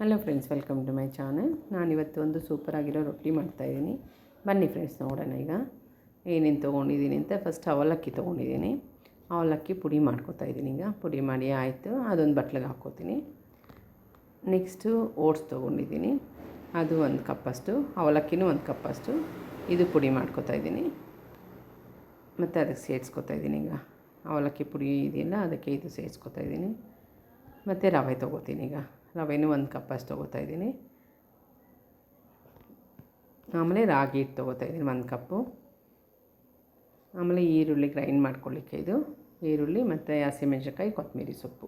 Hello friends welcome to my channel ನಾನಿವತ್ತು ಒಂದು ಸೂಪರಾಗಿರೋ ರೊಟ್ಟಿ ಮಾಡ್ತಾಯಿದ್ದೀನಿ ಬನ್ನಿ ಫ್ರೆಂಡ್ಸ್ ನೋಡೋಣ ಈಗ. ಏನೇನು ತೊಗೊಂಡಿದ್ದೀನಿ ಅಂತ ಫಸ್ಟ್ ಅವಲಕ್ಕಿ ತೊಗೊಂಡಿದ್ದೀನಿ. ಅವಲಕ್ಕಿ ಪುಡಿ ಮಾಡ್ಕೋತಾ ಇದ್ದೀನಿ ಈಗ. ಪುಡಿ ಮಾಡಿ ಆಯಿತು. ಅದೊಂದು ಬಟ್ಲಿಗೆ ಹಾಕ್ಕೋತೀನಿ. ನೆಕ್ಸ್ಟು ಓಟ್ಸ್ ತೊಗೊಂಡಿದ್ದೀನಿ. ಅದು ಒಂದು ಕಪ್ಪಷ್ಟು ಅವಲಕ್ಕಿನೂ ಒಂದು ಕಪ್ಪಷ್ಟು ಇದು ಪುಡಿ ಮಾಡ್ಕೋತಾ ಇದ್ದೀನಿ. ಮತ್ತು ಅದಕ್ಕೆ ಸೇರಿಸ್ಕೊತಾ ಇದ್ದೀನಿ ಈಗ. ಅವಲಕ್ಕಿ ಪುಡಿ ಇದೆಯಲ್ಲ, ಅದಕ್ಕೆ ಇದು ಸೇರಿಸ್ಕೊತಾ ಇದ್ದೀನಿ. ಮತ್ತು ರವೆ ತೊಗೋತೀನಿ ಈಗ. ರವೆನೂ ಒಂದು ಕಪ್ ಅಷ್ಟು ತೊಗೋತಾ ಇದ್ದೀನಿ. ಆಮೇಲೆ ರಾಗಿ ಹಿಟ್ಟು ತೊಗೋತಾ ಇದ್ದೀನಿ ಒಂದು ಕಪ್ಪು. ಆಮೇಲೆ ಈರುಳ್ಳಿ ಗ್ರೈಂಡ್ ಮಾಡ್ಕೊಳ್ಳಿಕ್ಕೆ ಇದು. ಈರುಳ್ಳಿ ಮತ್ತು ಹಸಿಮೆಣ್ಸಿನ್ಕಾಯಿ, ಕೊತ್ತಂಬರಿ ಸೊಪ್ಪು.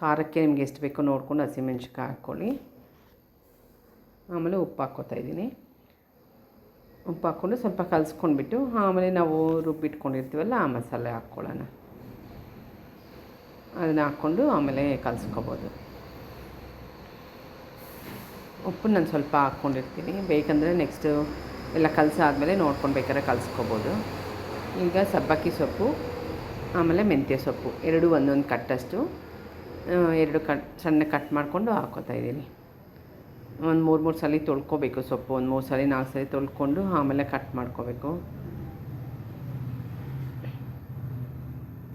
ಖಾರಕ್ಕೆ ನಿಮ್ಗೆ ಎಷ್ಟು ಬೇಕೋ ನೋಡ್ಕೊಂಡು ಹಸಿಮೆಣ್ಸಿನ್ಕಾಯಿ ಹಾಕ್ಕೊಳ್ಳಿ. ಆಮೇಲೆ ಉಪ್ಪು ಹಾಕ್ಕೋತಾ ಇದ್ದೀನಿ. ಉಪ್ಪು ಹಾಕ್ಕೊಂಡು ಸ್ವಲ್ಪ ಕಲಸ್ಕೊಂಡ್ಬಿಟ್ಟು, ಆಮೇಲೆ ನಾವು ರುಬ್ಬಿಟ್ಕೊಂಡಿರ್ತೀವಲ್ಲ, ಆ ಮಸಾಲೆ ಹಾಕ್ಕೊಳ್ಳೋಣ. ಅದನ್ನು ಹಾಕ್ಕೊಂಡು ಆಮೇಲೆ ಕಲಿಸ್ಕೊಬೋದು. ಉಪ್ಪು ನಾನು ಸ್ವಲ್ಪ ಹಾಕ್ಕೊಂಡಿರ್ತೀನಿ. ಬೇಕಂದರೆ ನೆಕ್ಸ್ಟು ಎಲ್ಲ ಕಲಸಾದ್ಮೇಲೆ ನೋಡ್ಕೊಂಡು ಬೇಕಾದ್ರೆ ಕಲಸ್ಕೋಬೋದು. ಈಗ ಸಬ್ಬಕ್ಕಿ ಸೊಪ್ಪು, ಆಮೇಲೆ ಮೆಂತ್ಯ ಸೊಪ್ಪು. ಎರಡು ಒಂದೊಂದು ಕಟ್ಟಷ್ಟು ಎರಡು ಕಟ್ ಸಣ್ಣ ಕಟ್ ಮಾಡಿಕೊಂಡು ಹಾಕೋತಾ ಇದ್ದೀನಿ. ಒಂದು ಮೂರು ಮೂರು ಸಲ ತೊಳ್ಕೊಬೇಕು ಸೊಪ್ಪು. ಒಂದು ಮೂರು ಸಲ, ನಾಲ್ಕು ಸಲ ತೊಳ್ಕೊಂಡು ಆಮೇಲೆ ಕಟ್ ಮಾಡ್ಕೋಬೇಕು.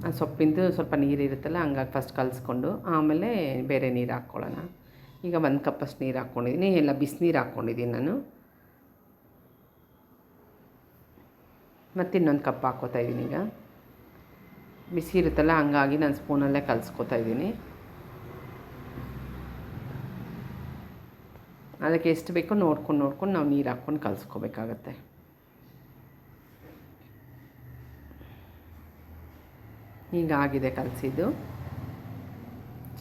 ಆ ಸೊಪ್ಪಿಂದು ಸ್ವಲ್ಪ ನೀರು ಇರುತ್ತಲ್ಲ, ಹಂಗಾಗಿ ಫಸ್ಟ್ ಕಲಿಸ್ಕೊಂಡು ಆಮೇಲೆ ಬೇರೆ ನೀರು ಹಾಕ್ಕೊಳ್ಳೋಣ. ಈಗ ಒಂದು ಕಪ್ಪಷ್ಟು ನೀರು ಹಾಕ್ಕೊಂಡಿದ್ದೀನಿ ಎಲ್ಲ ಬಿಸಿನೀರು ಹಾಕ್ಕೊಂಡಿದ್ದೀನಿ ನಾನು. ಮತ್ತು ಇನ್ನೊಂದು ಕಪ್ ಹಾಕ್ಕೋತಾ ಇದ್ದೀನಿ ಈಗ. ಬಿಸಿ ಇರುತ್ತಲ್ಲ, ಹಂಗಾಗಿ ನಾನು ಸ್ಪೂನಲ್ಲೇ ಕಲಿಸ್ಕೋತಾ ಇದ್ದೀನಿ. ಅದಕ್ಕೆ ಎಷ್ಟು ಬೇಕೋ ನೋಡ್ಕೊಂಡು ನೋಡ್ಕೊಂಡು ನಾವು ನೀರು ಹಾಕ್ಕೊಂಡು ಕಲಿಸ್ಕೋಬೇಕಾಗತ್ತೆ. ಈಗ ಆಗಿದೆ ಕಲಸಿದ್ದು.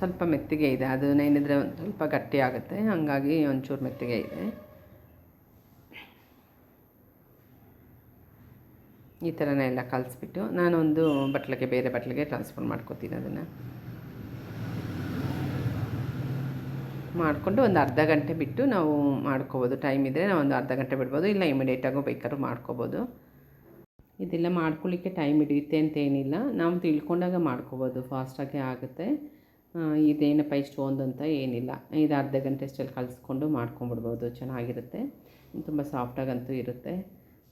ಸ್ವಲ್ಪ ಮೆತ್ತಗೆ ಇದೆ. ಅದು ಏನಿದ್ರೆ ಒಂದು ಸ್ವಲ್ಪ ಗಟ್ಟಿ ಆಗುತ್ತೆ. ಹಾಗಾಗಿ ಒಂಚೂರು ಮೆತ್ತಗೆ ಇದೆ. ಈ ಥರನೇ ಎಲ್ಲ ಕಲಿಸ್ಬಿಟ್ಟು ನಾನೊಂದು ಬಟ್ಲಿಗೆ, ಬೇರೆ ಬಟ್ಲಿಗೆ ಟ್ರಾನ್ಸ್ಫರ್ ಮಾಡ್ಕೋತೀನಿ ಅದನ್ನು. ಮಾಡಿಕೊಂಡು ಒಂದು ಅರ್ಧ ಗಂಟೆ ಬಿಟ್ಟು ನಾವು ಮಾಡ್ಕೋಬೋದು. ಟೈಮ್ ಇದ್ದರೆ ನಾವು ಒಂದು ಅರ್ಧ ಗಂಟೆ ಬಿಡ್ಬೋದು. ಇಲ್ಲ ಇಮಿಡಿಯೇಟಾಗೂ ಬೇಕಾದ್ರೂ ಮಾಡ್ಕೋಬೋದು. ಇದೆಲ್ಲ ಮಾಡ್ಕೊಳ್ಳಿಕ್ಕೆ ಟೈಮ್ ಹಿಡಿಯುತ್ತೆ ಅಂತೇನಿಲ್ಲ ನಾವು ತಿಳ್ಕೊಂಡಾಗ ಮಾಡ್ಕೋಬೋದು. ಫಾಸ್ಟಾಗಿ ಆಗುತ್ತೆ. ಇದೇನಪ್ಪ ಇಷ್ಟೊಂದು ಅಂತ ಏನಿಲ್ಲ. ಇದು ಅರ್ಧ ಗಂಟೆ ಅಷ್ಟಲ್ಲಿ ಕಲಿಸ್ಕೊಂಡು ಮಾಡ್ಕೊಂಬಿಡ್ಬೋದು. ಚೆನ್ನಾಗಿರುತ್ತೆ. ತುಂಬ ಸಾಫ್ಟಾಗಂತೂ ಇರುತ್ತೆ.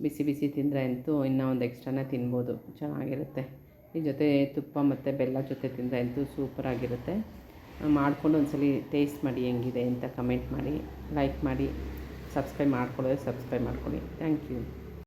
ಬಿಸಿ ಬಿಸಿ ತಿಂದರೆ ಅಂತೂ ಇನ್ನೂ ಒಂದು ಎಕ್ಸ್ಟ್ರಾನೇ ತಿನ್ಬೋದು. ಚೆನ್ನಾಗಿರುತ್ತೆ. ಈ ಜೊತೆ ತುಪ್ಪ ಮತ್ತು ಬೆಲ್ಲ ಜೊತೆ ತಿಂದರೆ ಅಂತೂ ಸೂಪರಾಗಿರುತ್ತೆ ಮಾಡ್ಕೊಂಡು ಒಂದ್ಸಲಿ ಟೇಸ್ಟ್ ಮಾಡಿ ಹೆಂಗಿದೆ ಅಂತ ಕಮೆಂಟ್ ಮಾಡಿ ಲೈಕ್ ಮಾಡಿ ಸಬ್ಸ್ಕ್ರೈಬ್ ಮಾಡ್ಕೊಳ್ಳೋದು ಸಬ್ಸ್ಕ್ರೈಬ್ ಮಾಡ್ಕೊಳ್ಳಿ. Thank you